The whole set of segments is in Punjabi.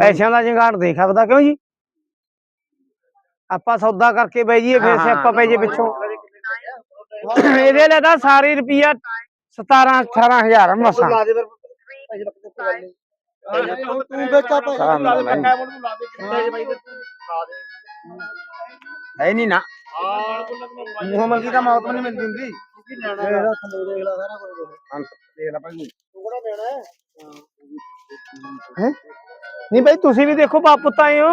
ਪੈਸਿਆਂ ਦਾ ਜੰਗਾੜ ਦੇਖ ਸਕਦਾ ਕਿਉਂ ਜੀ? ਆਪਾਂ ਸੌਦਾ ਕਰਕੇ ਬਈ ਜੀ ਫਿਰ ਸਿਆਪਾ ਪੈ ਜੇ ਪਿੱਛੋਂ। ਇਹਦੇ ਲਈ ਤਾਂ ਸਾਰੀ ਰੁਪਈਆ 17 18000 ਮਸਾਂ। ਲਾ ਦੇ ਫਿਰ। ਪੈਸੇ ਲੱਗ ਤੇ ਗੱਲ ਨਹੀਂ ਤੂੰ ਵੇਚਾ ਪੈਸੇ ਸਾਰਾ ਲਾ ਦੇ ਮਿਲ ਮੈਂ ਉਹਨੂੰ ਲਾ ਦੇ ਕਿੰਨੇ ਜੇ ਬਾਈ ਤੇ ਲਾ ਦੇ। ਹੈ ਨਹੀਂ ਨਾ। ਮੂੰਹ ਮੰਗੀ ਤਾਂ ਮੌਤ ਨਹੀਂ ਮਿਲਦੀ ਹੁੰਦੀ। ਕੀ ਲੈਣਾ ਹੈ। ਦੇਖ ਲੈ ਸਾਰਾ ਕੁਝ ਦੇਖ ਅੰਤ ਦੇਖ ਲੈ ਭਾਈ। ਤੂੰ ਕਿਹੜਾ ਲੈਣਾ ਹੈ? ਹੈਂ? ਨਹੀਂ ਬਈ ਤੁਸੀਂ ਵੀ ਦੇਖੋ ਬਾਪ ਪੁੱਤ ਆਏ ਹੋ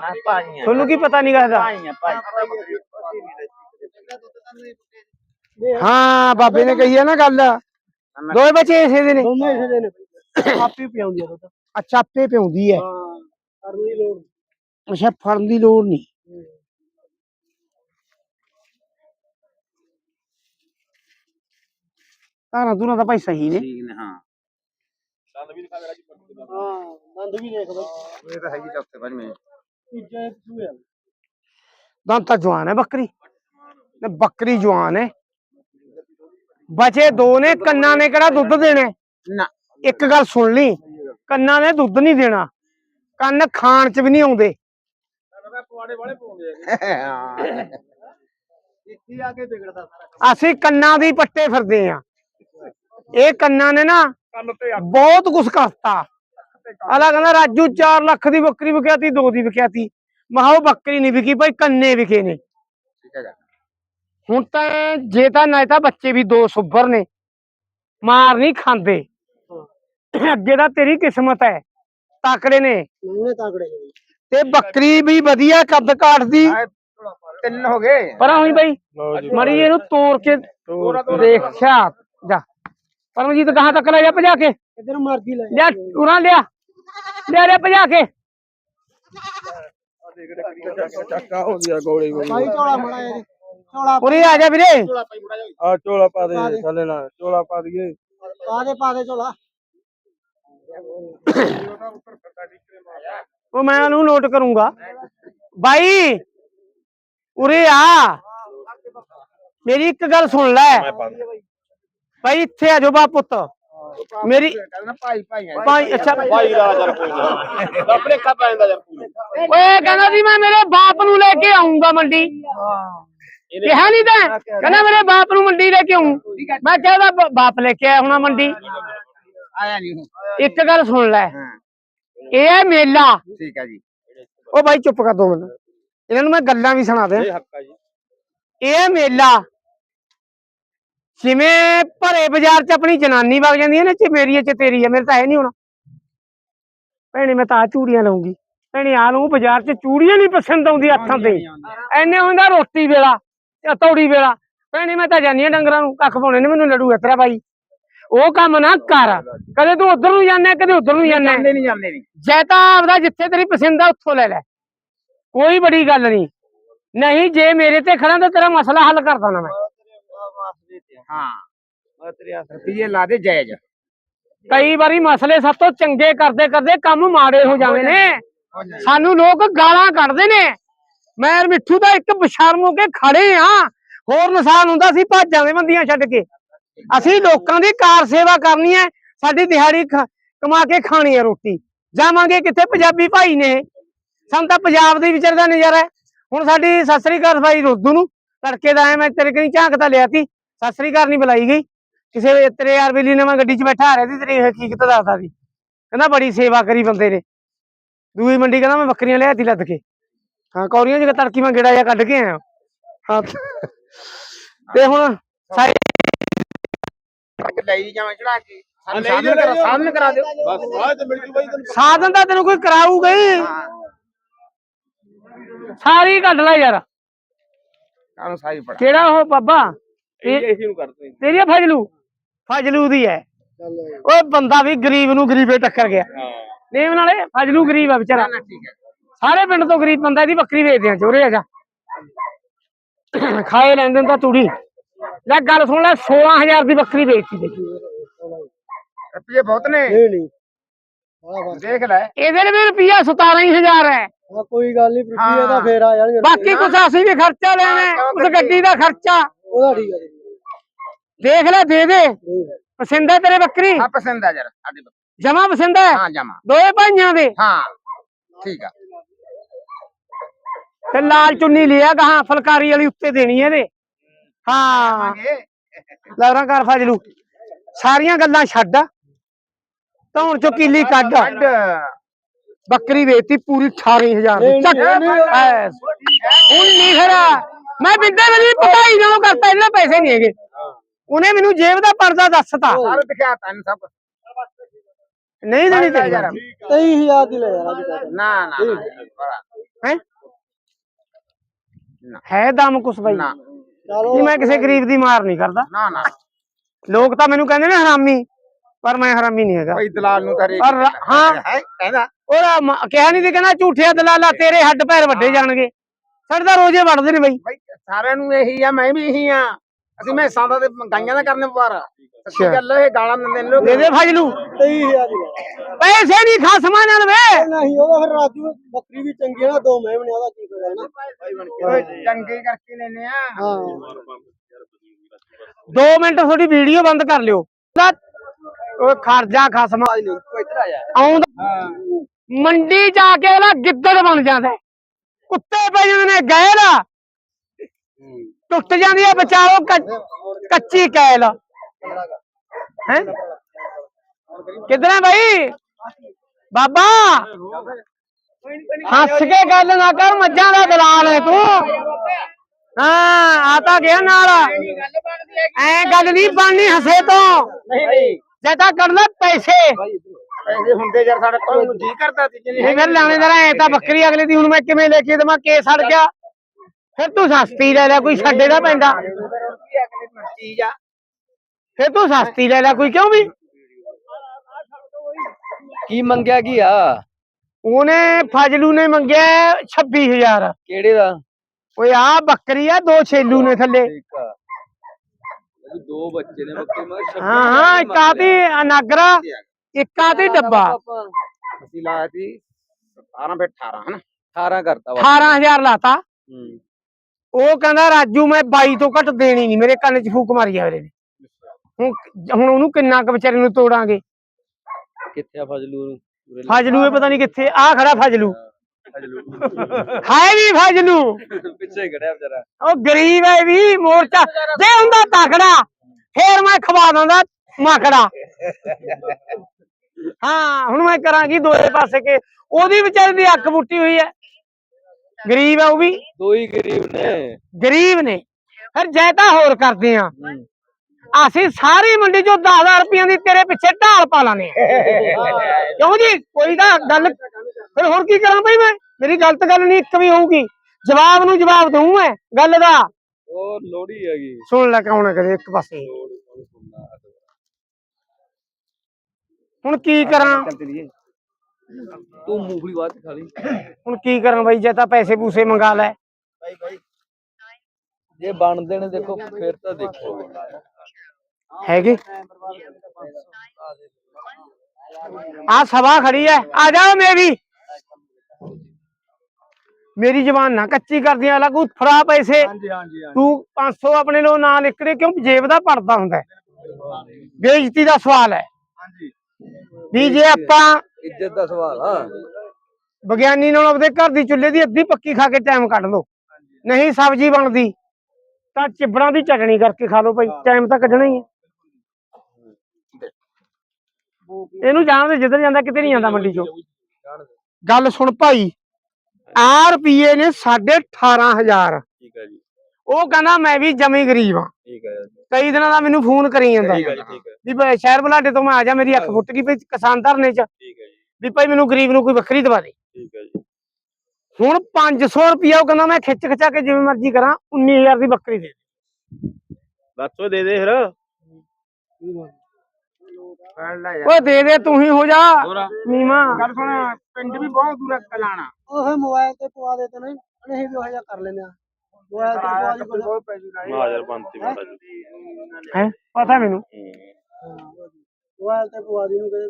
ਨਾ ਭਾਈਆਂ ਤੁਹਾਨੂੰ ਕੀ ਪਤਾ ਨਹੀਂ ਕਹਦਾ ਭਾਈਆਂ ਭਾਈ ਹਾਂ ਬਾਬੇ ਨੇ ਕਹੀ ਹੈ ਨਾ ਗੱਲ ਦੋਏ ਬੱਚੇ ਇਸੇ ਦੇ ਨੇ ਦੋਨੇ ਇਸੇ ਦੇ ਨੇ ਆਪੀ ਪਿਆਉਂਦੀ ਆ ਦੁੱਧ ਅੱਛਾ ਆਪੇ ਪਿਉਂਦੀ ਹੈ ਹਾਂ ਕਰਨ ਦੀ ਲੋੜ ਅੱਛਾ ਫੜਨ ਦੀ ਲੋੜ ਨਹੀਂ ਤਾਰਾਂ ਤੂੰ ਤਾਂ ਭਾਈ ਸਹੀ ਨੇ ਠੀਕ ਨੇ ਹਾਂ ਹਾਂ ਦੰਦ ਵੀ ਦੇਖ ਬਈ। ਇਹ ਤਾਂ ਹੈਗੀ ਚੌਥੇ ਪੰਜਵੇਂ ਤੀਜੇ ਸੂਏ ਆ। ਦੰਦ ਤਾਂ ਜਵਾਨ ਹੈ ਬੱਕਰੀ। ਤੇ ਬੱਕਰੀ ਜਵਾਨ ਹੈ। ਬਚੇ ਦੋ ਨੇ ਕੰਨਾਂ ਨੇ ਕਿਹੜਾ ਦੁੱਧ ਦੇਣਾ? ਹੈ? ਨਾ। ਇੱਕ ਗੱਲ ਸੁਣ ਲਈ ਕੰਨਾਂ ਨੇ ਦੁੱਧ ਨਹੀਂ ਦੇਣਾ। ਕੰਨ ਖਾਣ ਚ ਵੀ ਨਹੀਂ ਆਉਂਦੇ। ਪਵਾੜੇ ਵਾਲੇ ਪਾਉਂਦੇ ਆ। ਹਾਂ। ਇੱਥੇ ਆ ਕੇ ਵਿਗੜਦਾ ਸਾਰਾ। ਅਸੀਂ ਕੰਨਾਂ ਦੀ ਪੱਟੇ ਫਿਰਦੇ ਆ ਇਹ ਕੰਨਾਂ ਨੇ ਨਾ ਬਹੁਤ ਕੁਛ ਕਰਤਾ। ਅਲਾ ਕਹਿੰਦਾ ਰਾਜੂ 4 ਲੱਖ ਦੀ ਬੱਕਰੀ ਵਿਕਿਆਤੀ ਦੋ ਦੀ ਵਿਕਿਆਤੀ ਮਹਾ ਉਹ ਬੱਕਰੀ ਨਹੀਂ ਵਿਕੀ ਭਾਈ ਕੰਨੇ ਵਿਕੇ ਨੇ। ਹੁਣ ਤਾਂ ਜੇ ਤਾਂ ਨਾ ਤਾਂ ਬੱਚੇ ਵੀ ਦੋ ਸੁੱਬਰ ਨੇ। ਮਾਰ ਨਹੀਂ ਖਾਂਦੇ। ਅੱਗੇ ਤਾਂ ਤੇਰੀ ਕਿਸਮਤ ਹੈ। ਤਾਕੜੇ ਨੇ। ਉਹਨੇ ਤਾਕੜੇ ਨੇ? ਤੇ ਬੱਕਰੀ ਵੀ ਵਧੀਆ ਕੱਦ ਕਾਟਦੀ। ਤਿੰਨ ਹੋ ਗਏ। ਪਰ ਹੋਈ ਬਈ ਮੜੀ ਇਹਨੂੰ ਤੋੜ ਕੇ ਦੇਖਿਆ ਜਾ। ਪਰਮਜੀਤ ਕਹਾਂ ਤੱਕ ਲੈ ਜਾ ਭਜਾ ਕੇ ਕਿੱਧਰ ਮਰਦੀ ਲੈ ਲਿਆ ਉਰਾਂ ਲਿਆ ਲਿਆ ਲਿਆ ਭਜਾ ਕੇ ਚੱਕਾ ਹੋ ਗਿਆ ਗੋਲੀ ਗੋਲੀ ਭਾਈ ਝੋਲਾ ਮੜਾ ਇਹ ਝੋਲਾ ਉਰੇ ਆ ਜਾ ਵੀਰੇ ਝੋਲਾ ਭਾਈ ਮੜਾ ਜਾ ਆ ਚੋਲਾ ਪਾ ਦੇ ਥੱਲੇ ਨਾਲ ਚੋਲਾ ਪਾ ਦਈਏ ਪਾ ਦੇ ਪਾ ਦੇ ਝੋਲਾ ਉਹ ਮੈਂ ਉਹਨੂੰ ਨੋਟ ਕਰੂੰਗਾ ਬਾਈ ਉਰੇ ਆ ਮੇਰੀ ਇੱਕ ਗੱਲ ਸੁਣ ਲੈ ਭਾਈ ਇੱਥੇ ਆ ਜਾਓ ਬਾਪ ਪੁੱਤ। ਮੇਰੀ ਕਹਿੰਦਾ ਭਾਈ ਭਾਈ ਭਾਈ ਅੱਛਾ। ਭਾਈ ਦਾ ਯਾਰ ਕੋਈ ਨਾ। ਆਪਣੇ ਖਾ ਪੈਂਦਾ ਯਾਰ ਓਏ ਕਹਿੰਦਾ ਸੀ ਮੈਂ ਮੇਰੇ ਬਾਪ ਨੂੰ ਲੈ ਕੇ ਆਉਂਗਾ ਮੰਡੀ। ਕਿਹਾ ਨਹੀਂ ਤਾਂ? ਕਹਿੰਦਾ ਮੇਰੇ ਬਾਪ ਨੂੰ ਮੰਡੀ ਲੈ ਕੇ ਆਉਂ ਮੈਂ ਕਹਿੰਦਾ ਬਾਪ ਲੈ ਕੇ ਆਇਆ ਹੋਣਾ ਮੰਡੀ। ਆਇਆ ਨਹੀਂ ਉਹ। ਇੱਕ ਗੱਲ ਸੁਣ ਲੈ। ਇਹ ਹੈ ਮੇਲਾ। ਠੀਕ ਹੈ ਜੀ। ਉਹ ਬਾਈ ਚੁੱਪ ਕਰ ਦੋ ਮਿੰਟ ਇਹਨਾਂ ਨੂੰ ਮੈਂ ਗੱਲਾਂ ਵੀ ਸੁਣਾ ਜੀ। ਇਹ ਮੇਲਾ। ਜਿਵੇਂ ਭਰੇ ਬਾਜ਼ਾਰ 'ਚ ਆਪਣੀ ਜਨਾਨੀ ਵਗ ਜਾਂਦੀ ਹੈ ਨਾ ਚ ਮੇਰੀ ਹੈ ਚ ਤੇਰੀ ਹੈ ਮੇਰੇ ਤਾਂ ਹੈ ਨਹੀਂ ਹੁਣ। ਭੈਣੇ ਮੈਂ ਤਾਂ ਆ ਚੂੜੀਆਂ ਲਾਉਂਗੀ ਭੈਣੇ ਆ ਲਊਂ ਬਾਜ਼ਾਰ 'ਚ ਚੂੜੀਆਂ ਨਹੀਂ ਪਸੰਦ ਆਉਂਦੀ ਹੱਥਾਂ ਤੇ। ਐਨੇ ਹੁੰਦਾ ਰੋਟੀ ਵੇਲਾ ਤੇ ਤੌੜੀ ਵੇਲਾ। ਭੈਣੇ ਮੈਂ ਤਾਂ ਜਾਨੀ ਆ ਡੰਗਰਾਂ ਨੂੰ ਕੱਖ ਪਾਉਣੇ ਨੇ ਮੈਨੂੰ ਲੜੂ ਤੇਰਾ ਬਾਈ ਉਹ ਕੰਮ ਨਾ ਕਰ। ਕਦੇ ਤੂੰ ਉਧਰ ਨੂੰ ਜਾਂਦਾ ਕਦੇ ਉਧਰ ਨੂੰ ਜਾਂਦਾ ਜਾਂਦੇ ਨਹੀਂ ਜਾਂਦੇ ਨਹੀਂ। ਜੈ ਤਾਂ ਆਪਦਾ ਜਿੱਥੇ ਤੇਰੀ ਪਸੰਦ ਆ ਉੱਥੋਂ ਲੈ ਲੈ। ਕੋਈ ਬੜੀ ਗੱਲ ਨਹੀਂ। ਨਹੀਂ ਜੇ ਮੇਰੇ ਤੇ ਖੜਾ ਤਾਂ ਤੇਰਾ ਮਸਲਾ ਹੱਲ ਕਰ ਦੇਣਾ ਮੈਂ। ਹਾਂ। ਮੈਂ ਤੇਰੇ ਹੱਥ ਰੁਪਈਏ ਲਾ ਦੇ ਜਾਇਜ਼। ਕਈ ਵਾਰੀ ਮਸਲੇ ਸਭ ਤੋਂ ਚੰਗੇ ਕਰਦੇ ਕਰਦੇ ਕੰਮ ਮਾੜੇ ਹੋ ਜਾਂਦੇ ਨੇ। ਸਾਨੂੰ ਲੋਕ ਗਾਲਾਂ ਕੱਢਦੇ ਨੇ। ਮੈਂ ਮਿੱਠੂ ਤਾਂ ਇੱਕ ਬਸ਼ਰਮ ਹੋ ਕੇ ਖੜੇ ਆ। ਹੋਰ ਨੁਕਸਾਨ ਹੁੰਦਾ ਸੀ ਭੱਜ ਜਾਂਦੇ ਬੰਦੀਆਂ ਛੱਡ ਕੇ। ਅਸੀਂ ਲੋਕਾਂ ਦੀ ਕਾਰ ਸੇਵਾ ਕਰਨੀ ਹੈ। ਸਾਡੀ ਦਿਹਾੜੀ ਕਮਾ ਕੇ ਖਾਣੀ ਹੈ ਰੋਟੀ। ਜਾਵਾਂਗੇ ਕਿੱਥੇ ਪੰਜਾਬੀ ਭਾਈ ਨੇ ਸਾਨੂੰ ਤਾਂ ਪੰਜਾਬ ਦੇ ਵਿਚਾਰ ਦਾ ਨਜ਼ਾਰਾ ਹੈ। ਹੁਣ ਸਾਡੀ ਸਤਿ ਸ੍ਰੀ ਅਕਾਲ ਭਾਈ ਰੋਦੂ ਨੂੰ। ਤੜਕੇ ਦਾ ਆਇਆ ਮੈਂ ਤੇਰੇ ਕਨੀ ਝਾਂਕ ਤਾਂ ਲਿਆ ਤੀ ਸਤਿ ਸ੍ਰੀ ਅਕਾਲ ਨਹੀਂ ਬੁਲਾਈ ਗਈ। ਕਿਸੇ ਤੇਰੇ ਯਾਰ ਬੇਲੀ ਨੇ ਮੈਂ ਗੱਡੀ 'ਚ ਬੈਠਾ ਆ ਰਿਹਾ ਸੀ ਤੇਰੀ ਹਕੀਕਤ ਦੱਸਦਾ ਸੀ। ਕਹਿੰਦਾ ਬੜੀ ਸੇਵਾ ਕਰੀ ਬੰਦੇ ਨੇ। ਦੂਈ ਮੰਡੀ ਕਹਿੰਦਾ ਮੈਂ ਬੱਕਰੀਆਂ ਲਿਆਤੀ ਲੱਦ ਕੇ। ਹਾਂ ਕੌਰੀਆਂ ਜਿਹਾ ਤੜਕੀ ਮੈਂ ਗੇੜਾ ਜਿਹਾ ਕੱਢ ਕੇ ਆਇਆ। ਹਾਂ। ਤੇ ਹੁਣ ਸਾਈ ਅੱਜ ਲਈ ਜਾਵਾਂ ਚੜਾ ਕੇ। ਸਾਨੂੰ ਸਾਧਨ ਕਰਾ ਸਾਧਨ ਕਰਾ ਦਿਓ। ਬਸ ਬਾਅਦ ਤੇ ਮਿਲ ਜੂ ਬਾਈ ਤੈਨੂੰ। ਸਾਧਨ ਤਾਂ ਤੈਨੂੰ ਕੋਈ ਕਰਾਊਗਾ ਹੀ। ਹਾਂ ਸਾਰੀ ਕੱਢ ਲੈ ਯਾਰ। ਕਾਨੂੰ ਸਾਈ ਪੜਾ ਕਿਹੜਾ ਉਹ ਬਾਬਾ? ਇਹ ਨੂੰ ਕਰਦੇ ਤੇਰੀ ਆ ਫਜਲੂ। ਫਜਲੂ ਦੀ ਹੈ ਓਏ ਬੰਦਾ ਵੀ ਗਰੀਬ ਨੂੰ ਗਰੀਬੇ ਟੱਕਰ ਗਿਆ। ਹਾਂ। ਨੇਮ ਨਾਲੇ ਫਜਲੂ ਗਰੀਬ ਆ ਵਿਚਾਰਾ। ਸਾਰੇ ਪਿੰਡ ਤੋਂ ਗਰੀਬ ਬੰਦਾ ਇਹਦੀ ਬੱਕਰੀ ਵੇਚਦੇ ਆ ਚੋਰੇ ਹੈਗਾ। ਖਾਏ ਲੈਂਦੇ ਤਾਂ ਤੂੜੀ। ਲੈ ਗੱਲ ਸੁਣ ਲੈ 16000 ਦੀ ਬੱਕਰੀ ਵੇਚੀ ਦੇਖੀ ਰੁਪਈਏ ਬਹੁਤ ਨੇ। ਨਹੀਂ ਨਹੀਂ। ਦੇਖ ਲੈ। ਇਹਦੇ ਲਈ ਵੀ ਰੁਪਿਆ 17000 ਹੈ ਕੋਈ ਗੱਲ ਨਹੀਂ ਰੁਪਈਏ ਦਾ ਫੇਰ ਆ ਜਾਣਗੇ। ਬਾਕੀ ਕੁਛ ਅਸੀਂ ਵੀ ਖਰਚਾ ਲੈਣਾ ਉਸ ਗੱਡੀ ਦਾ ਖਰਚਾ। ਉਹਦਾ ਠੀਕ ਹੈ ਜੀ। ਦੇਖ ਲੈ ਦੇ ਦੇ। ਠੀਕ ਹੈ ਪਸੰਦ ਹੈ ਤੇਰੇ ਬੱਕਰੀ? ਆ ਪਸੰਦ ਆ ਯਾਰ ਸਾਡੇ ਬੱਚੇ। ਜਮਾ ਪਸੰਦ ਹੈ ਹਾਂ ਜਾਮਾ। ਦੋਏ ਭਾਈਆਂ ਦੇ? ਹਾਂ ਠੀਕ ਆ। ਤੇ ਲਾਲ ਚੁੰਨੀ ਲਿਆ ਗਾਹਾਂ ਫਲਕਾਰੀ ਵਾਲੀ ਉੱਤੇ ਦੇਣੀ ਇਹਦੇ। ਹਾਂ। ਲਵਰਾਂ ਕਰ ਫਜਲੂ। ਸਾਰੀਆਂ ਗੱਲਾਂ ਛੱਡ। ਧੌਣ ਚੋਂ ਕੀਲੀ ਕੱਢ। ਕੱਢ। ਬੱਕਰੀ ਵੇਚਤੀ ਪੂਰੀ 18000 ਦੀ। ਚੱਕ। ਹੁਣ ਨਹੀਂ ਖਰਾ ਮੈਂ ਬਿੰਦੇ ਮੇਰੀ ਪਕਾਈ ਇਹਨਾਂ ਪੈਸੇ ਨਹੀਂ ਹੈਗੇ। ਉਹਨੇ ਮੈਨੂੰ ਜੇਬ ਦਾ ਪਰਦਾ ਦੱਸਤਾ। ਸਾਰੇ ਦਿਖਾ ਤੈਨੂੰ ਸਭ। ਨਹੀਂ ਦੇਣੀ ਤੇਰੀ ਯਾਰ। 23000 ਦੀ ਲੈ ਯਾਰ ਅੱਜ। ਨਾ ਨਾ ਨਾ, ਹੈ? ਹੈ ਦਮ ਕੁਛ ਬਈ। ਨਾ। ਚਲੋ। ਨਹੀਂ ਮੈਂ ਕਿਸੇ ਗਰੀਬ ਦੀ ਮਾਰ ਨਹੀਂ ਕਰਦਾ। ਨਾ ਨਾ। ਲੋਕ ਤਾਂ ਮੈਨੂੰ ਕਹਿੰਦੇ ਨੇ ਹਰਾਮੀ ਪਰ ਮੈਂ ਹਰਾਮੀ ਨਹੀਂ ਹੈਗਾ। ਭਾਈ ਦਲਾਲ ਨੂੰ ਤਾਂ ਹਰੇਕ ਔਰ ਰ- ਹਾਂ। ਹੈ ਕਹਿੰਦਾ। ਉਹਦਾ ਕਿਹਾ ਨਹੀਂ ਤੇ ਕਹਿੰਦਾ ਝੂਠਿਆ ਦਲਾਲਾ ਤੇਰੇ ਹੱਡ ਪੈਰ ਵੱਡੇ ਜਾਣਗੇ। ਸਾਡੇ ਤਾਂ ਰੋਜ਼ੇ ਵੜਦੇ ਨੇ ਬਈ ਸਾਰਿਆਂ ਨੂੰ ਇਹੀ ਆ ਮੈਂ ਵੀ ਇਹੀ ਆ। ਅਸੀਂ ਮੈਸਾਂ ਦਾ ਤੇ ਗਾਈਆਂ ਦਾ ਕਰਨੇ ਵਪਾਰ ਸੱਚੀ ਅੱਛਾ। ਗੱਲ ਇਹ ਗਾਲਾਂ ਦਿੰਦੇ ਨੇ ਲੋਕ। ਦੇ ਦੇ ਫਜਲੂ 23000 ਦੀ ਪੈਸੇ ਨਹੀਂ ਖਸਮਾਂ ਨਾਲ ਵੇ। ਨਹੀਂ ਉਹਦਾ ਫਿਰ ਰਾਜੂ ਬੱਕਰੀ ਵੀ ਚੰਗੀ ਹੈ ਨਾ ਦੋ ਮਹਿਮਣੇ ਉਹਦਾ ਕੀ ਕਰਿਆ ਨਾ। ਓਏ ਚੰਗੇ ਕਰਕੇ ਲੈਨੇ ਆ। ਹਾਂ। 2 ਮਿੰਟ ਤੁਹਾਡੀ ਵੀਡੀਓ ਬੰਦ ਕਰ ਲਿਓ। ਨਾ, ਉਹ ਖਰਜਾ ਖਸਮਾਂ ਇੱਧਰ ਆ ਜਾ। ਆਉਂਦਾ। ਮੰਡੀ ਜਾ ਕੇ ਉਹਦਾ ਗਿੱਦੜ ਬਣ ਜਾਂਦਾ। ਹੈ। ਕੁੱਤੇ ਪੈ ਜਾਂਦੇ ਨੇ ਗੈਲ ਟੁੱਟ ਜਾਂਦੀ ਹੈ ਬਚਾਓ ਕੱਚ- ਕੱਚੀ ਕੈਲ। ਹੈ? ਕਿੱਧਰ ਬਈ? ਬਾਬਾ! ਹੱਸ ਕੇ ਗੱਲ ਨਾ ਕਰ ਮੱਝਾਂ ਦਾ ਦਲਾਲ ਹੈ ਤੂੰ। ਹਾਂ ਆ ਤਾਂ ਗਿਆ ਨਾਲ। ਐ ਗੱਲ ਨਹੀਂ ਬਣਨੀ ਹੱਸੇ ਤੋਂ। ਨਹੀਂ ਨਹੀਂ ਜੇ ਤਾਂ ਕਰਨਾ ਪੈਸੇ। ਪੈਸੇ ਹੁੰਦੇ ਯਾਰ ਸਾਡੇ ਕੋਲ। ਨੂੰ ਜੀ ਕਰਦਾ ਸੀ ਜਿਹਨੇ ਇਹ ਫਿਰ ਲਾਣੇਦਾਰ ਐ ਤਾਂ ਬੱਕਰੀ ਅਗਲੇ ਦੀ ਹੁਣ ਮੈਂ ਕਿਵੇਂ ਲੈ ਕੇ ਦੇਵਾਂ ਕੇਸ ਹਟ ਗਿਆ। ਫਿਰ ਤੂੰ ਸਸਤੀ ਲੈ ਲੈ ਕੋਈ ਛੱਡੇ ਦਾ ਪੈਂਦਾ ਚੀਜ਼ ਆ ਫਿਰ ਤੂੰ ਸਸਤੀ ਲੈ ਲੈ ਕੋਈ ਕਿਉਂ ਵੀ ਕੀ ਮੰਗਿਆ ਕੀ ਆ ਉਹਨੇ ਫਜਲੂ ਨੇ ਮੰਗਿਆ 26000 ਕਿਹੜੇ ਦਾ ਓਏ ਆ ਬੱਕਰੀ ਆ ਦੋ ਛੇਲੂ ਨੇ ਥੱਲੇ ਠੀਕ ਆ ਦੋ ਬੱਚੇ ਨੇ ਬੱਕਰੀ ਮੈਂ ਹਾਂ ਹਾਂ ਇੱਕ ਆ ਤੀ ਅਨਾਗਰਾ ਇੱਕ ਆ ਤੀ ਡੱਬਾ ਅਸੀਂ ਲਾਇਆ ਸੀ 17 ਫਿਰ 18 ਹਨਾ 18 ਕਰਤਾ 18000 ਲਾਤਾ ਹੂੰ ਉਹ ਕਹਿੰਦਾ ਰਾਜੂ ਮੈਂ 22 ਤੋਂ ਘੱਟ ਦੇਣੀ ਨਹੀਂ। ਮੇਰੇ ਕੰਨ 'ਚ ਫੂਕ ਮਾਰੀ ਆ ਨੇ। ਹੁਣ ਹੁਣ ਉਹਨੂੰ ਕਿੰਨਾ ਕੁ ਵਿਚਾਰੇ ਨੂੰ ਤੋੜਾਂਗੇ? ਕਿੱਥੇ ਆ ਫਜਲੂ ਫਜਲੂ ਇਹ ਪਤਾ ਨਹੀਂ ਕਿੱਥੇ ਆ ਖੜਾ ਫਜਲੂ। ਫਜਲੂ। ਹੈ ਵੀ ਫਜਲੂ। ਪਿੱਛੇ ਖੜਿਆ ਵਿਚਾਰਾ। ਉਹ ਗਰੀਬ ਹੈ ਵੀ ਮੋਰਚਾ। ਜੇ ਹੁੰਦਾ ਤਕੜਾ ਫੇਰ ਮੈਂ ਖਵਾ ਦਿੰਦਾ ਮਾਕੜਾ ਹਾਂ ਹੁਣ ਮੈਂ ਕਰਾਂਗੀ ਦੋਏ ਪਾਸੇ ਕੇ। ਉਹਦੀ ਵਿਚਾਰੀ ਦੀ ਅੱਖ ਬੁੱਟੀ ਹੋਈ ਹੈ। ਗਰੀਬ ਹੈ ਉਹ ਵੀ? ਦੋ ਹੀ ਗਰੀਬ ਨੇ। ਗਰੀਬ ਨੇ। ਫਿਰ ਜੈ ਤਾਂ ਹੋਰ ਕਰਦੇ ਆ। ਅਸੀਂ ਸਾਰੀ ਮੰਡੀ ਚੋਂ 10000 ਰੁਪਈਆਂ ਦੀ ਤੇਰੇ ਪਿੱਛੇ ਢਾਲ ਪਾ ਲਾਨੇ ਆ। ਕਿਉਂ ਜੀ? ਕੋਈ ਤਾਂ ਗੱਲ ਫਿਰ ਹੋਰ ਕੀ ਕਰਾਂ ਬਈ ਮੈਂ? ਮੇਰੀ ਗਲਤ ਗੱਲ ਨਹੀਂ ਇੱਕ ਵੀ ਹੋਊਗੀ। ਜਵਾਬ ਨੂੰ ਜਵਾਬ ਦਊਂ ਮੈਂ ਗੱਲ ਦਾ। ਉਹ ਲੋੜੀ ਹੈਗੀ। ਸੁਣ ਲੈ ਕੌਣ ਕਦੇ ਇੱਕ ਪਾਸੇ। ਹੁਣ ਕੀ ਕਰਾਂ? ਤੂੰ ਮੂੰਗਲੀ ਬਾਅਦ ਚ ਖਾ ਲਈ। ਹੁਣ ਕੀ ਕਰਾਂ ਬਈ ਜੇ ਤਾਂ ਪੈਸੇ ਪੂਸੇ ਮੰਗਾ ਲੈ। ਭਾਈ ਭਾਈ ਜੇ ਬਣਦੇ ਨੇ ਦੇਖੋ ਫਿਰ ਤਾਂ ਦੇਖੋ। ਹੈਗੇ? ਆ ਸਭਾ ਖੜੀ ਹੈ ਆ ਜਾਓ ਮੇਰੀ ਮੇਰੀ ਜ਼ਬਾਨ ਨਾ ਕੱਚੀ ਕਰਦੀਆਂ ਅਲੱਗ ਫੜਾ ਪੈਸੇ। ਹਾਂਜੀ ਹਾਂਜੀ ਤੂੰ 500 ਆਪਣੇ ਲੋ ਨਾ ਨਿਕੜੇ ਕਿਉਂ ਜੇਬ ਦਾ ਪੜਦਾ ਹੁੰਦਾ। ਬੇਇੱਜ਼ਤੀ ਦਾ ਸਵਾਲ ਹੈ ਹਾਂਜੀ। ਵੀ ਜੇ ਆਪਾਂ ਇੱਜ਼ਤ ਦਾ ਸਵਾਲ ਆ। ਵਿਗਿਆਨੀ ਨਾਲ ਆਪਦੇ ਘਰ ਦੀ ਚੁੱਲ੍ਹੇ ਦੀ ਅੱਧੀ ਪੱਕੀ ਖਾ ਕੇ ਟਾਈਮ ਕੱਢ ਲਓ। ਨਹੀਂ ਸਬਜ਼ੀ ਬਣਦੀ ਤਾਂ ਚਿਬੜਾਂ ਦੀ ਚਟਣੀ ਕਰਕੇ ਖਾ ਲਓ ਭਾਈ ਟਾਈਮ ਤਾਂ ਕੱਢਣਾ ਹੀ ਹੈ ਇਹਨੂੰ ਜਾਣਦੇ ਜਿੱਧਰ ਜਾਂਦਾ ਕਿਤੇ ਨਹੀਂ ਜਾਂਦਾ ਮੰਡੀ ਚੋਂ। ਗੱਲ ਸੁਣ ਭਾਈ ਆ ਰੁਪਏ ਨੇ 18500 ਠੀਕ ਹੈ ਜੀ। ਉਹ ਕਹਿੰਦਾ ਮੈਂ ਵੀ ਜਮੀ ਗਰੀਬ ਆ। ਠੀਕ ਹੈ ਕਈ ਦਿਨਾਂ ਦਾ ਮੈਨੂੰ ਫੋਨ ਕਰੀ ਜਾਂਦਾ। ਠੀਕ ਹੈ ਜੀ ਠੀਕ ਹੈ ਵੀ ਸ਼ਹਿਰ ਬਲਾਡੇ ਤੋਂ ਮੈਂ ਆ ਜਾ ਮੇਰੀ ਅੱਖ ਫੁੱਟ ਗਈ ਭਾਈ ਕਿਸਾਨ ਧਰਨੇ ਚ। ਠੀਕ ਹੈ ਵੀ ਭਾਈ ਮੈਨੂੰ ਗਰੀਬ ਨੂੰ ਕੋਈ ਵੱਖਰੀ ਦਵਾ ਦੇ। ਠੀਕ ਹੈ ਜੀ। ਹੁਣ 500 ਰੁਪਿਆ ਉਹ ਕਹਿੰਦਾ ਮੈਂ ਖਿੱਚ ਖਿਚਾ ਕੇ ਜਿਵੇਂ ਮਰਜ਼ੀ ਕਰਾਂ 19000 ਦੀ ਬੱਕਰੀ ਦੇ ਦੱਸੋ ਦੇ ਦੇ ਫਿਰ। ਓਏ ਦੇ ਦੇ ਤੂੰ ਹੀ ਹੋ ਜਾ। ਨੀਮਾ। ਗੱਲ ਸੁਣ ਪਿੰਡ ਵੀ ਬਹੁਤ ਦੂਰ ਹੈ ਕਲਾਣਾ ਉਹ ਮੋਬਾਈਲ ਤੇ ਪਵਾ ਦੇ ਤੇ ਨਹੀਂ ਅਸੀਂ ਵੀ ਉਹ ਜਿਹਾ ਕਰ ਲੈਨੇ ਆ। ਮੋਬਾਈਲ ਤੇ ਪਵਾ ਦੀ ਕੋਈ ਬਹੁਤ ਪੈ ਜੂਗਾ ਹਾਜ਼ਰ ਬੰਤੀ ਮਾਤਾ ਜੀ ਹੈ? ਪਤਾ ਮੈਨੂੰ। ਮੋਬਾਈਲ ਤੇ ਪਵਾ ਦੀ ਨੂੰ ਕਹੇ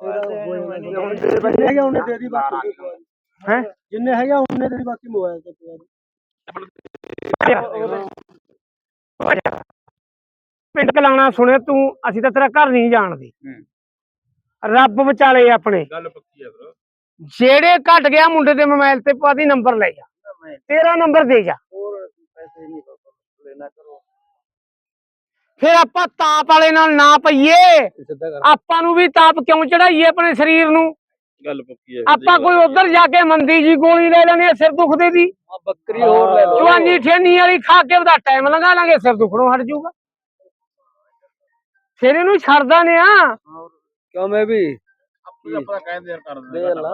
ਜਿੰਨੇ ਹੈਗੇ ਉਹਨੇ ਦੇ ਦੀ ਬਾਕੀ ਤੇ ਪਵਾ ਦੀ। ਹੈ? ਜਿੰਨੇ ਹੈਗੇ ਉਹਨੇ ਦੇ ਦੀ ਬਾਕੀ ਮੋਬਾਈਲ ਤੇ ਪਵਾ ਦੀ। ਪਿੰਡ ਕਲਾਣਾ ਸੁਣਿਆ ਤੂੰ ਅਸੀਂ ਤਾਂ ਤੇਰਾ ਘਰ ਨਹੀਂ ਜਾਣਦੇ। ਰੱਬ ਵਿਚਾਲੇ ਆਪਣੇ। ਗੱਲ ਪੱਕੀ ਆ ਫਿਰ। ਜਿਹੜੇ ਘਟ ਗਿਆ ਮੁੰਡੇ ਦੇ ਮੋਬਾਈਲ ਤੇ ਪਾਦੀ ਨੰਬਰ ਲੈ ਜਾ। ਤੇਰਾ ਨੰਬਰ ਦੇ ਜਾ। ਹੋਰ ਪੈਸੇ ਨਹੀਂ ਫਿਰ ਆਪਾਂ ਤਾਪ ਵਾਲੇ ਨਾਲ ਨਾ ਪਈਏ। ਸਿੱਧਾ ਕਰ। ਆਪਾਂ ਨੂੰ ਵੀ ਤਾਪ ਕਿਉਂ ਚੜਾਈਏ ਆਪਣੇ ਸਰੀਰ ਨੂੰ? ਗੱਲ ਪੱਕੀ ਹੈ। ਆਪਾਂ ਕੋਈ ਉਧਰ ਜਾ ਕੇ ਮੰਦੀ ਜੀ ਗੋਲੀ ਲੈ ਲੈਣੀ ਸਿਰ ਦੁਖਦੇ ਦੀ। ਆ ਬੱਕਰੀ ਹੋਰ ਲੈ ਲਓ। ਜਵਾਨੀ ਠੇਨੀ ਵਾਲੀ ਖਾ ਕੇ ਉਹਦਾ ਟਾਈਮ ਲੰਘਾ ਲਾਂਗੇ ਸਿਰ ਦੁਖਣੋਂ ਹਟ ਜਾਊਗਾ। ਫਿਰ ਇਹਨੂੰ ਛੱਡਦਾ ਨੇ ਆ। ਕਿਉਂ ਮੈਂ ਵੀ? ਆਪਾਂ ਕਹਿੰਦੇ ਯਾਰ ਕਰ ਦੇ ਲਾ।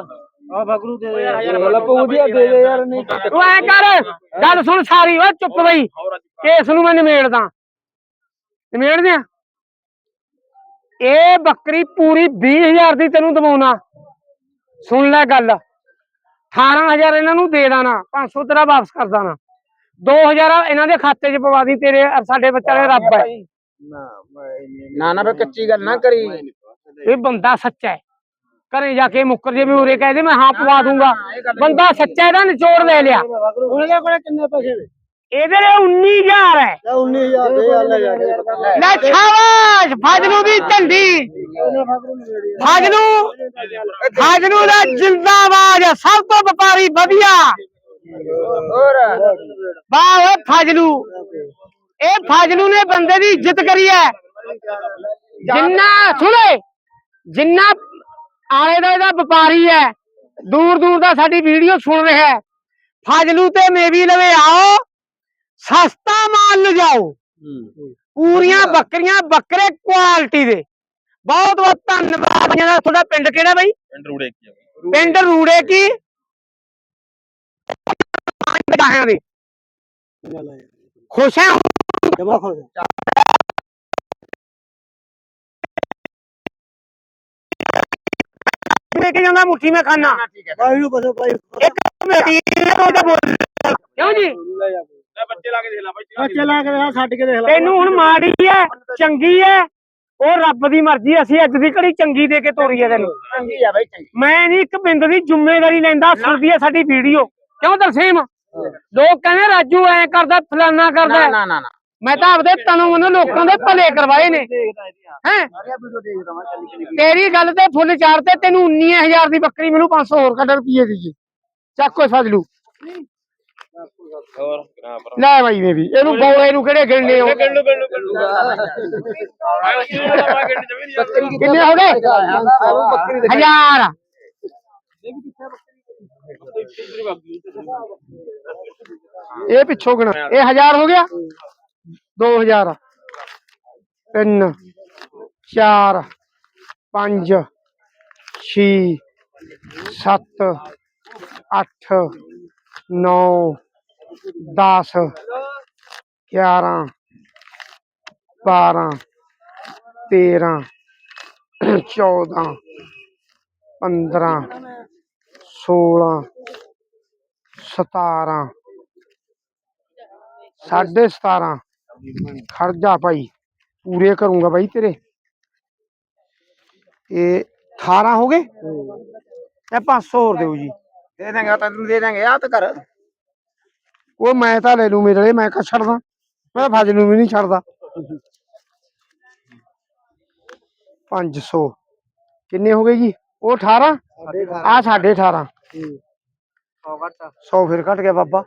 ਆ ਬਗਰੂ ਦੇ ਦੇ ਯਾਰ ਪਊਦੀਆ ਦੇ ਦੇ ਯਾਰ ਨਹੀਂ ਤੂੰ ਐ ਕਰ। ਗੱਲ ਸੁਣ ਸਾਰੀ ਵਾ ਚੁੱਪ ਬਈ। ਕੇਸ ਨੂੰ ਮੈਂ ਨਿਮੇੜਦਾ। ਨਿਮੇੜ ਦਿਆਂ। ਇਹ ਬੱਕਰੀ ਪੂਰੀ 20000 ਦੀ ਤੈਨੂੰ ਦਵਾਉਣਾ। ਸੁਣ ਲੈ ਗੱਲ। 18000 ਇਹਨਾਂ ਨੂੰ ਦੇ ਦੇਣਾ 500 ਤੇਰਾ ਵਾਪਸ ਕਰ ਦੇਣਾ 2000 ਇਹਨਾਂ ਦੇ ਖਾਤੇ 'ਚ ਪਵਾ ਦੀ ਤੇਰੇ ਸਾਡੇ ਵਿਚਾਰੇ ਰੱਬ ਹੈ। ਨਾ ਨਾ ਨਾ ਬਈ ਕੱਚੀ ਗੱਲ ਨਾ ਕਰੀ। ਇਹ ਬੰਦਾ ਸੱਚਾ ਹੈ। ਘਰੇ ਜਾ ਕੇ ਮੁੱਕਰ ਜੇ ਵੀ ਉਰੇ ਕਹਿ ਦੇ ਮੈਂ ਹਾਂ ਪਵਾ ਦੂੰਗਾ। ਬੰਦਾ ਸੱਚਾ ਇਹਦਾ ਨਿਚੋੜ ਲੈ ਲਿਆ। ਉਹਨੇ ਕੋਲੇ ਕਿੰਨੇ ਪੈਸੇ ਨੇ? ਇਹਦੇ ਲਈ 19000 ਹੈ। ਲੈ 19000 ਦੇ ਆ ਲੈ ਜਾ ਕੇ ਲੈ ਛਾਵਾਸ਼ ਫਜਲੂ ਦੀ ਝੰਡੀ। ਉਹਨੇ ਬਗਰੂ ਨੂੰ ਦੇ ਦੇ ਫਜਲੂ ਫਜਲੂ ਦਾ ਜਿੰਦਾਬਾਦ ਸਭ ਤੋਂ ਵਪਾਰੀ ਵਧੀਆ। ਹੋਰ। ਵਾਹ ਓਏ ਫਜਲੂ। ਇਹ ਫਜਲੂ ਨੇ ਬੰਦੇ ਦੀ ਇੱਜ਼ਤ ਕਰੀ ਹੈ। ਜਿੰਨਾ ਸੁਣੇ ਜਿੰਨਾ ਆਲੇ ਦਾ ਇਹਦਾ ਵਪਾਰੀ ਹੈ ਦੂਰ ਦੂਰ ਦਾ ਸਾਡੀ ਵੀਡੀਓ ਸੁਣ ਰਿਹਾ ਹੈ। ਫਜਲੂ ਤੇ ਮੇਵੀ ਲਵੇ ਆਓ। ਸਸਤਾ ਮਾਲ ਲਿਜਾਓ। ਪੂਰੀਆਂ ਬੱਕਰੀਆਂ ਬੱਕਰੇ ਕੁਆਲਿਟੀ ਦੇ। ਬਹੁਤ ਬਹੁਤ ਧੰਨਵਾਦ ਜੀ। ਦਾ ਤੁਹਾਡਾ ਪਿੰਡ ਕਿਹੜਾ ਬਈ? ਰੂੜੇ ਕੀ ਪਿੰਡ ਰੂੜੇ ਕੀ ਦੇ ਖੁਸ਼ ਹੈ। ਜਮਾ ਖੋ ਲੈ ਕੇ ਜਾਂਦਾ ਮੁੱਠੀ ਮੈਂ ਖਾਣਾ ਭਾਈ ਨੂੰ ਬਸ ਭਾਈ ਇੱਕ ਮੇਰੀ ਉਹ ਤਾਂ ਬੋਲ ਕਿਉਂ ਜੀ? ਬੱਚੇ ਲਾ ਕੇ ਦੇਖ ਲੈ ਬਾਈ ਬੱਚੇ ਲਾ ਕੇ ਦੇਖ ਛੱਡ ਕੇ ਦੇਖ ਲੈ। ਤੈਨੂੰ ਹੁਣ ਮਾੜੀ ਹੈ ਚੰਗੀ ਹੈ ਉਹ ਰੱਬ ਦੀ ਮਰਜ਼ੀ ਅਸੀਂ ਅੱਜ ਦੀ ਘੜੀ ਚੰਗੀ ਦੇ ਕੇ ਤੋਰੀ ਹੈ ਤੈਨੂੰ। ਚੰਗੀ ਆ ਬਈ ਚੰਗੀ। ਮੈਂ ਨਹੀਂ ਇੱਕ ਬਿੰਦ ਦੀ ਜ਼ਿੰਮੇਵਾਰੀ ਲੈਂਦਾ ਸੁਣਦੀ ਹੈ ਸਾਡੀ ਵੀਡੀਓ। ਕਿਉਂ ਦਰਸੇਮ ਲੋਕ ਕਹਿੰਦੇ ਰਾਜੂ ਐ ਕਰਦਾ ਫਲਾਨਾ ਕਰਦਾ। ਨਾ। ਨਾ ਨਾ ਨਾ। ਮੈਂ ਤਾਂ ਆਪਦੇ ਤਨੋਂ ਮਨੋਂ ਲੋਕਾਂ ਦੇ ਭਲੇ ਕਰਵਾਏ ਨੇ। ਹੈ? ਤੇਰੀ ਗੱਲ ਤੇ ਫੁੱਲ ਚਾਰ ਤੇ ਤੈਨੂੰ 19000 ਦੀ ਬੱਕਰੀ ਮੈਨੂੰ 500 ਹੋਰ ਕੱਢ ਰੁਪਏ ਦੀ ਜੀ। ਚੱਕ ਕੋਈ ਫਜ਼ਲੂ। ਹੋਰ ਲੈ ਬਾਈ ਨੇ ਵੀ। ਇਹਨੂੰ ਗੋਲੇ ਨੂੰ। ਕਿਹੜੇ ਗਿਣਨੇ ਹੋ ਗਿਣ ਲੋ ਗਿਣ ਲੋ ਗਿਣ ਲੋ ਕਿੰਨੇ ਹੋਣੇ ਬੱਕਰੀ ਦੇ ਇਹ ਪਿੱਛੋਂ ਗਿਣ। ਇਹ 1000 ਹੋ ਗਿਆ? 2000 3 4 5 6 7 8 नौ दस ग्यारह बारह तेरह चौदह पंद्रह सोलह सतारह साढ़े सतारह। खर्चा भाई पूरे करूँगा भाई तेरे। ये अठारह हो गए? हम्म। पाँच सौ और दो जी। ਜੀ ਦੇ ਦਾਂਗੇ ਤੈਨੂੰ ਦੇ ਦਾਂਗੇ ਆ ਤਾਂ ਕਰ ਉਹ ਮੈਂ ਤਾਂ ਲੈ ਲੂ ਮੇਰੇ ਲਈ ਮੈਂ ਕਾ ਛੱਡਦਾ ਮੈਂ ਫਜ ਨੂੰ ਵੀ ਨਹੀਂ ਛੱਡਦਾ 500 ਕਿੰਨੇ ਹੋ ਗਏ ਜੀ ਉਹ 18 ਆ ਸਾਡੇ 18 100 ਫਿਰ ਘਟ ਗਿਆ ਬਾਬਾ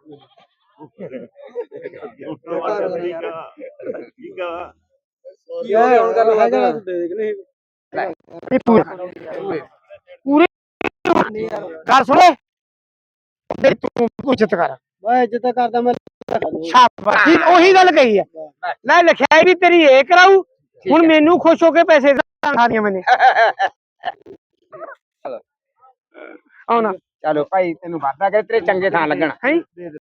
ਠੀਕ ਆ ਇਹ ਹੁਣ ਗੱਲ ਹੈਗਾ ਤੂੰ ਦੇ ਦੇ ਨਹੀਂ ਇਹ ਪੂਰਾ ਪੂਰੇ ਕਰ ਸੁਣੇ ਤੇ ਤੂੰ ਪੁੱਛਤ ਕਰ। ਮੈਂ ਇੱਜ਼ਤ ਕਰਦਾ ਮੈਂ ਸ਼ਾਬਾਸ਼। ਠੀਕ ਉਹੀ ਗੱਲ ਕਹੀ ਹੈ। ਲੈ ਲਿਖਿਆ ਵੀ ਤੇਰੀ ਇਹ ਹੁਣ ਮੈਨੂੰ ਖੁਸ਼ ਹੋ ਕੇ ਪੈਸੇ ਸਾਰੀਆਂ ਮੈਨੇ। ਆਉਣਾ। ਚਲੋ ਭਾਈ ਤੈਨੂੰ ਵਾਦਾ ਕਰ ਤੇਰੇ ਚੰਗੇ ਥਾਂ ਲੱਗਣ। ਹੈ?